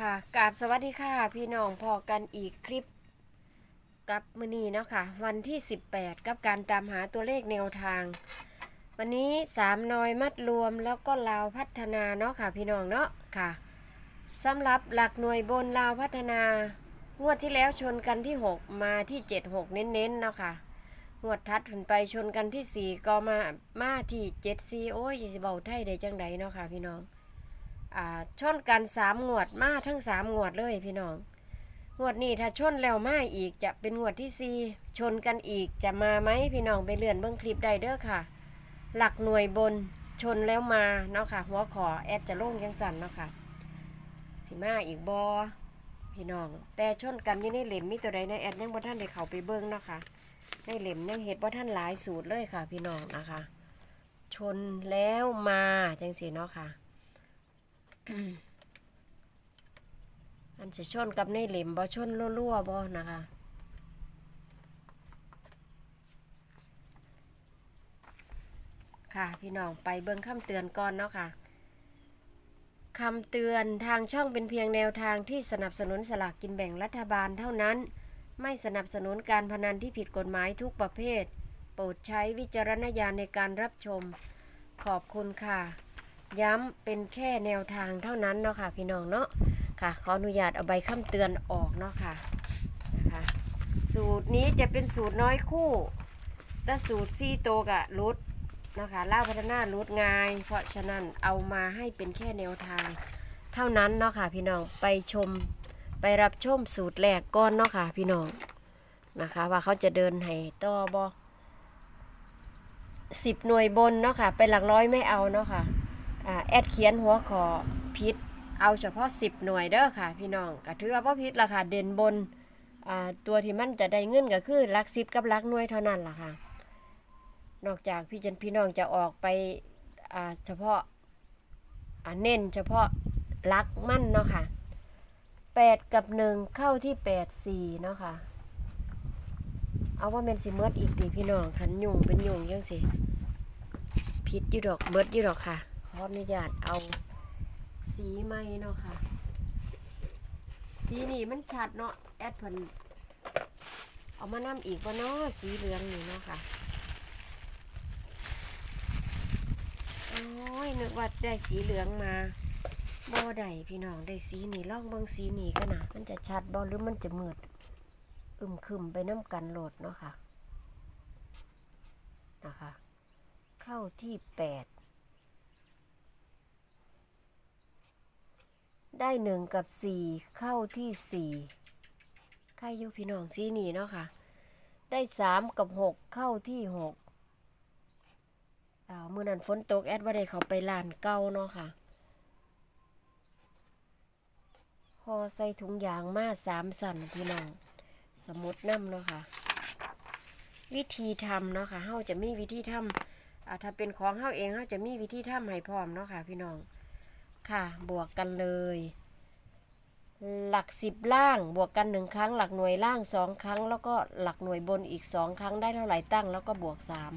ค่ะกราบสวัสดีค่ะ พี่น้องพอกันอีกคลิปกับมือนีเนาะค่ะ วันที่ 18 กับการตามหาตัวเลขแนวทาง วันนี้สามนอยมัดรวมแล้วก็ลาวพัฒนาเนาะค่ะ พี่น้องเนาะค่ะสำหรับหลักหน่วยบนลาวพัฒนางวดที่แล้วชนกันที่ 6 มาที่ 7 6 เน้นๆเนาะค่ะงวดทัดขึ้นไปชนกันที่ 4 ก็มามาที่7 4โอ้ยจะเบาไทยได้จังใดเนาะค่ะ พี่น้อง อ่าชนกันสามงวดมาทั้งสามงวดเลยพี่น้อง งวดนี้ถ้าชนแล้วมาอีกจะเป็นงวดที่สี่ชนกันอีกจะมาไหมพี่น้องไปเลื่อนเบื้องคลิปได้เด้อค่ะ หลักหน่วยบนชนแล้วมาเนาะค่ะ หัวขอแอดจะลงยังสั่นเนาะค่ะ สิมาอีกบอพี่น้อง แต่ชนกันอยี่ในเหล็มมีตัวใดในแอดยังบ่ท่านได้เข้าไปเบิ้งเนาะค่ะในเหล็มยังเห็ดบ่ท่านหลายสูตรเลยค่ะ พี่น้องนะคะ ชนแล้วมาจังสีเนาะค่ะ อันจะชนกับในเหล็มบ่ชนรั่วๆบ่นะคะค่ะพี่น้องไปเบิ่งคำเตือนก่อนเนาะค่ะคำเตือนทางช่องเป็นเพียงแนวทางที่สนับสนุนสลากกินแบ่งรัฐบาลเท่านั้น ไม่สนับสนุนการพนันที่ผิดกฎหมายทุกประเภท โปรดใช้วิจารณญาณในการรับชม ขอบคุณค่ะ ย้ำเป็นแค่แนวทางเท่านั้นเนาะค่ะ พี่น้องเนาะค่ะ ขออนุญาตเอาใบคำเตือนออกเนาะค่ะนะคะ สูตรนี้จะเป็นสูตรน้อยคู่แต่สูตรซี่โตกะรุดนะคะล่าพัฒนารุดง่าย เพราะฉะนั้นเอามาให้เป็นแค่แนวทาง เท่านั้นเนาะค่ะ พี่น้องไปชมไปรับชมสูตรแรกก่อนเนาะค่ะ พี่น้องนะคะ ว่าเขาจะเดินให้ต่อบอสิบหน่วยบนเนาะค่ะ ไปหลักร้อยไม่เอาเนาะค่ะ แอดเขียนหัวขอพิษเอาเฉพาะ 10 หน่วยเด้อค่ะ พี่น้องก็ถือว่าพิษราคาเด่นบนตัวที่มันจะได้เงินก็คือลักสิบกับลักหน่วยเท่านั้นล่ะค่ะ นอกจากพี่จันพี่น้องจะออกไปเฉพาะเน้นเฉพาะลักมั่นเนาะค่ะ8กับ1เข้าที่8 4เนาะค่ะ เอาว่าเป็นสิเมิดอีกตีพี่น้องขันยุงเป็นยุงยังสิพิษอยู่ดอกเบิดอยู่ดอกค่ะ ขออนุญาตเอาสีไหมเนาะค่ะ สีนี่มันชัดเนาะแอดเพิ่นเอามานำอีกว่าเนาะสีเหลืองนี่เนาะค่ะโอ้ยนึกว่าได้สีเหลืองมาบ่ได้พี่น้องได้สีนี่ลองเบิ่งสีนี่กันนะมันจะชัดบ่หรือมันจะมืดอึมครึมไปน้ำกันโหลดเนาะค่ะนะคะเข้าที่แปด ได้หนึ่งกับสี่เข้าที่สี่ใครยูพี่น้องสีนี่เนาะค่ะ ได้สามกับหกเข้าที่หกอ่าเมื่อนั้นฝนตกแอดว่าได้เขาไปลานเก้าเนาะค่ะพอใส่ถุงยางมาสามสั่นพี่น้อง สมุดน้ำเนาะค่ะ วิธีทำเนาะค่ะเฮาจะมีวิธีทำอ่าถ้าเป็นของเฮาเองเฮาจะมีวิธีทำให้พร้อมเนาะค่ะ พี่น้อง ค่ะ บวกกันเลย หลักสิบล่างบวกกันหนึ่งครั้ง หลักหน่วยล่างสองครั้ง แล้วก็หลักหน่วยบนอีกสองครั้งได้เท่าไหร่ตั้ง แล้วก็บวกสาม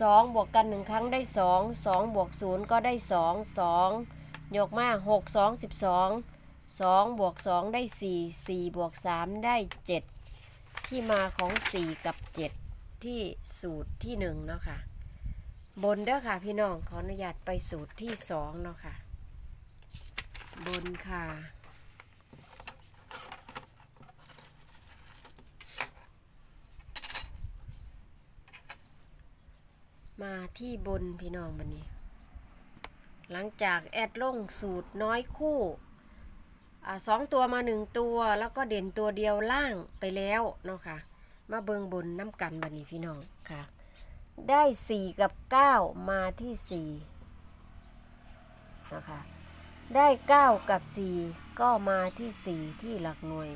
สองบวกกันหนึ่งครั้งได้สองสองบวกศูนย์ก็ได้สองสองยกมาหกสองสิบสองสองบวกสองได้สี่สี่บวกสามได้เจ็ดที่มาของสี่กับเจ็ดที่สูตรที่หนึ่งเนาะค่ะบนเด้อค่ะพี่น้องขออนุญาตไปสูตรที่สองเนาะค่ะ บนค่ะ มาที่บนพี่น้องบันนี้ หลังจากแอดลงสูตรน้อยคู่อสองตัวมาหนึ่งตัวแล้วก็เด่นตัวเดียวล่างไปแล้วเนาะค่ะ มาเบิงบนน้ำกันบันนี้พี่น้องค่ะ ได้สี่กับเก้ามาที่สี่นะคะ ได้เก้ากับสี่ก็มาที่สี่ที่หลักหน่วย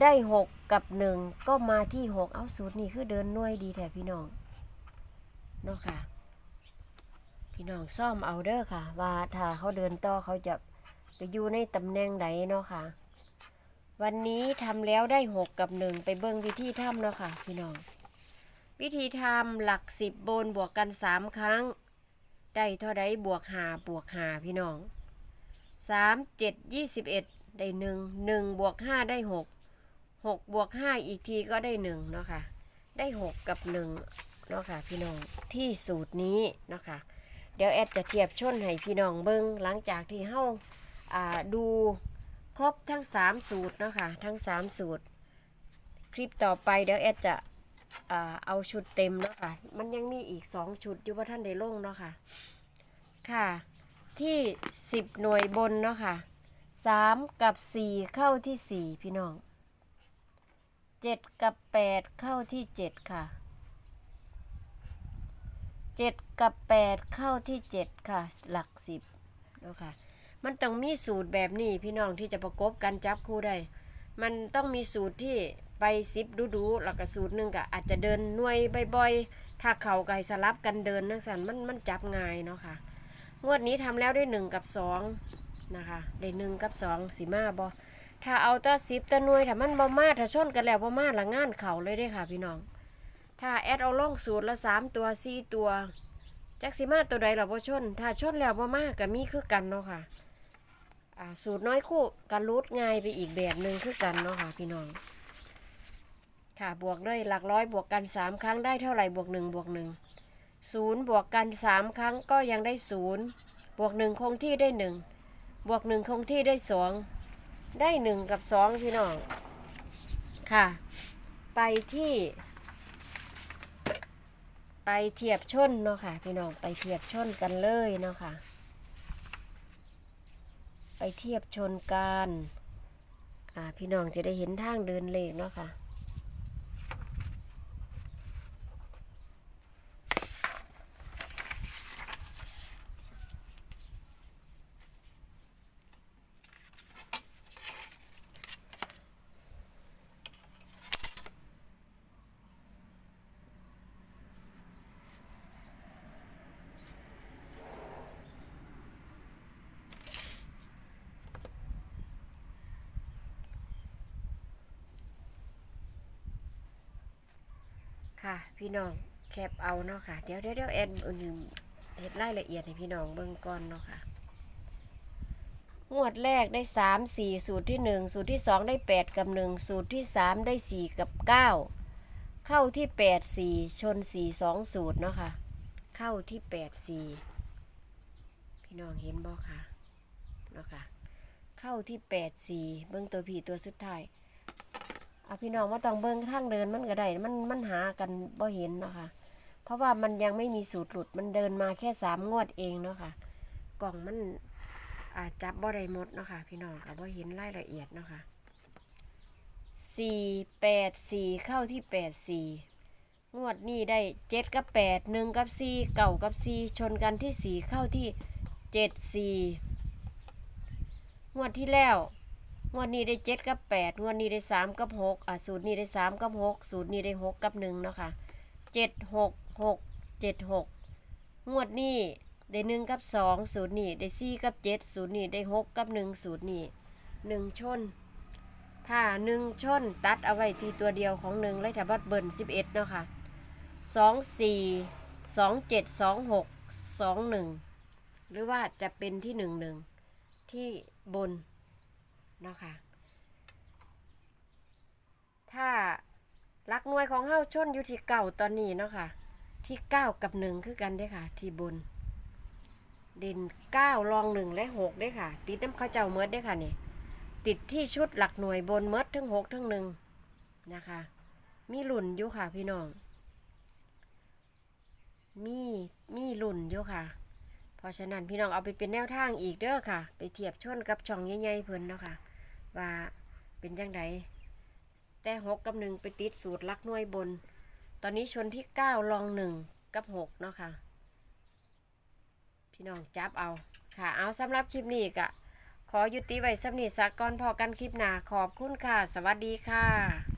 ได้หกกับหนึ่งก็มาที่หกเอาสูตรนี้คือเดินหน่วยดีแท้พี่น้องเนาะค่ะ พี่น้องซ่อมเอาเด้อค่ะ ว่าถ้าเขาเดินต่อเขาจะไปอยู่ในตำแหน่งไหนเนาะค่ะ วันนี้ทำแล้วได้หกกับหนึ่งไปเบิ้งวิธีทำเนาะค่ะ พี่น้อง วิธีทำหลักสิบบนบวกกันสามครั้ง ได้เท่าไดบวกหาบวกหาพี่น้อง สามเจ็ดยี่สิบเอ็ดได้หนึ่งหนึ่งบวกห้าได้หกหกบวกห้าอีกทีก็ได้หนึ่งเนาะค่ะ ได้หกกับหนึ่งเนาะค่ะพี่น้องที่สูตรนี้เนาะค่ะ เดี๋ยวแอดจะเทียบชนให้พี่น้องเบิงหลังจากที่เฮาาดูครบทั้ง3สูตรเนาะค่ะทั้ง3สูตร คลิปต่อไปเดี๋ยวแอดจะเอาชุดเต็มเนาะค่ะ มันยังมีอีก2ชุดอยู่ว่าท่านได้ลงเนาะค่ะ ค่ะ ที่ 10 หน่วยบนเนาะค่ะ 3 กับ 4 เข้าที่ 4 พี่น้อง 7 กับ 8 เข้าที่ 7 ค่ะเจ็ดกับแปดเข้าที่เจ็ดค่ะ หลักสิบเนาะค่ะ มันต้องมีสูตรแบบนี้พี่น้องที่จะประกบกันจับคู่ได้ มันต้องมีสูตรที่ไปซิปดูดูๆแล้วก็สูตรหนึ่งก็อาจจะเดินหน่วยบ่อยๆ ถ้าเข่าไก่สลับกันเดินนักสันมันมันจับง่ายเนาะค่ะ งวดนี้ทำแล้วได้หนึ่งกับสองนะคะได้หนึ่งกับสองสีมาบอถ้าเอาแตาซิปตะหน่วยถ้ามันบ่มาถ้าชนกันแล้วบ่มาละงานเข่าเลยได้ค่ะพี่น้อง ถ้าแอดเอาล่องสูตรละสามตัวสี่ตัวจักสิมาตัวใดเราบ่ชน ถ้าชนแล้วบ่มากก็มีคือกันเนาะค่ะอ่าสูตรน้อยคู่กันรูดง่ายไปอีกแบบหนึ่งคือกันเนาะค่ะพี่น้องค่ะบวกด้วยหลักร้อยบวกกันสามครั้งได้เท่าไหร่บวกหนึ่งบวกหนึ่ง ศูนย์บวกกันสามครั้งก็ยังได้ศูนย์บวกหนึ่งคงที่ได้หนึ่งบวกหนึ่งคงที่ได้สองได้หนึ่งกับสองพี่น้อง ค่ะ ไปที่ ไปเทียบชนเนาะค่ะ พี่น้องไปเทียบชนกันเลยเนาะค่ะ ไปเทียบชนกัน อ่า พี่น้องจะได้เห็นทางเดินเลขเนาะค่ะ ค่ะ พี่น้องแคปเอาเนาะค่ะ เดี๋ยวเดี๋ยวเดี๋ยวแอนอื่นเห็ดรายละเอียดให้พี่น้องเบิ่งก่อนเนาะค่ะ งวดแรกได้สามสี่สูตรที่หนึ่งสูตรที่สองได้แปดกับหนึ่งสูตรที่สามได้สี่กับเก้าเข้าที่แปดสี่ชนสี่สองสูตรเนาะค่ะ เข้าที่แปดสี่พี่น้องเห็นบ่ค่ะเนาะค่ะ เข้าที่แปดสี่เบิ่งตัวผีตัวสุดท้าย อาพี่น้องว่าต้องเบิ้งทางเดินมันก็ได้มันมันหากันบ่เห็นเนาะค่ะ เพราะว่ามันยังไม่มีสูตรหลุดมันเดินมาแค่สามงวดเองเนาะค่ะ กล่องมันอาจจับบ่ได้หมดเนาะค่ะ พี่น้องก็บ่เห็นรายละเอียดเนาะค่ะสี่แปดสี่เข้าที่แปดสี่งวดนี้ได้เจ็ดกับแปดหนึ่งกับสี่เก่ากับสี่ชนกันที่สี่เข้าที่เจ็ดสี่งวดที่แล้ว งวดนี้ได้เจ็ดกับแปดงวดนี้ได้สามกับหกอะสูตรนี้ได้สามกับหกสูตรนี้ได้หกกับหนึ่งเนาะค่ะเจ็ดหกหกเจ็ดหกงวดนี้ได้หนึ่งกับสองสูตรนี้ได้สี่กับเจ็ดสูตรนี้ได้หกกับหนึ่งสูตรนี้หนึ่งชน ถ้าหนึ่งชนตัดเอาไว้ที่ตัวเดียวของหนึ่งเลยถ้าบัดเบิร์นสิบเอ็ดเนาะค่ะสองสี่สองเจ็ดสองหกสองหนึ่งหรือว่าจะเป็นที่หนึ่งหนึ่งที่บน เนาะค่ะ ถ้ารักหน่วยของเฮาชนอยู่ที่เก่าตอนนี้เนาะค่ะ ที่เก้ากับหนึ่งคือกันได้ค่ะ ที่บน เด่นเก้ารองหนึ่งและหกได้ค่ะ ติดน้ำข้าวเจ้าเมิดได้ค่ะนี่ติดที่ชุดหลักหน่วยบนเมิดทั้งหกทั้งหนึ่งนะคะ มีหลุ่นอยู่ค่ะพี่น้องมีมีหลุ่นอยู่ค่ะ เพราะฉะนั้นพี่น้องเอาไปเป็นแนวทางอีกเด้อค่ะ ไปเทียบชนกับช่องใหญ่ๆเพิ่นเนาะค่ะ ว่าเป็นจังไดแต่หกกับหนึ่งไปติดสูตรลักน้วยบน ตอนนี้ชนที่เก้าลองหนึ่งกับหกเนาะค่ะ พี่น้องจับเอาค่ะ เอาสำหรับคลิปนี้กะขอยุติไว้สำนีสักก่อนพอกันคลิปหนาขอบคุณค่ะ สวัสดีค่ะ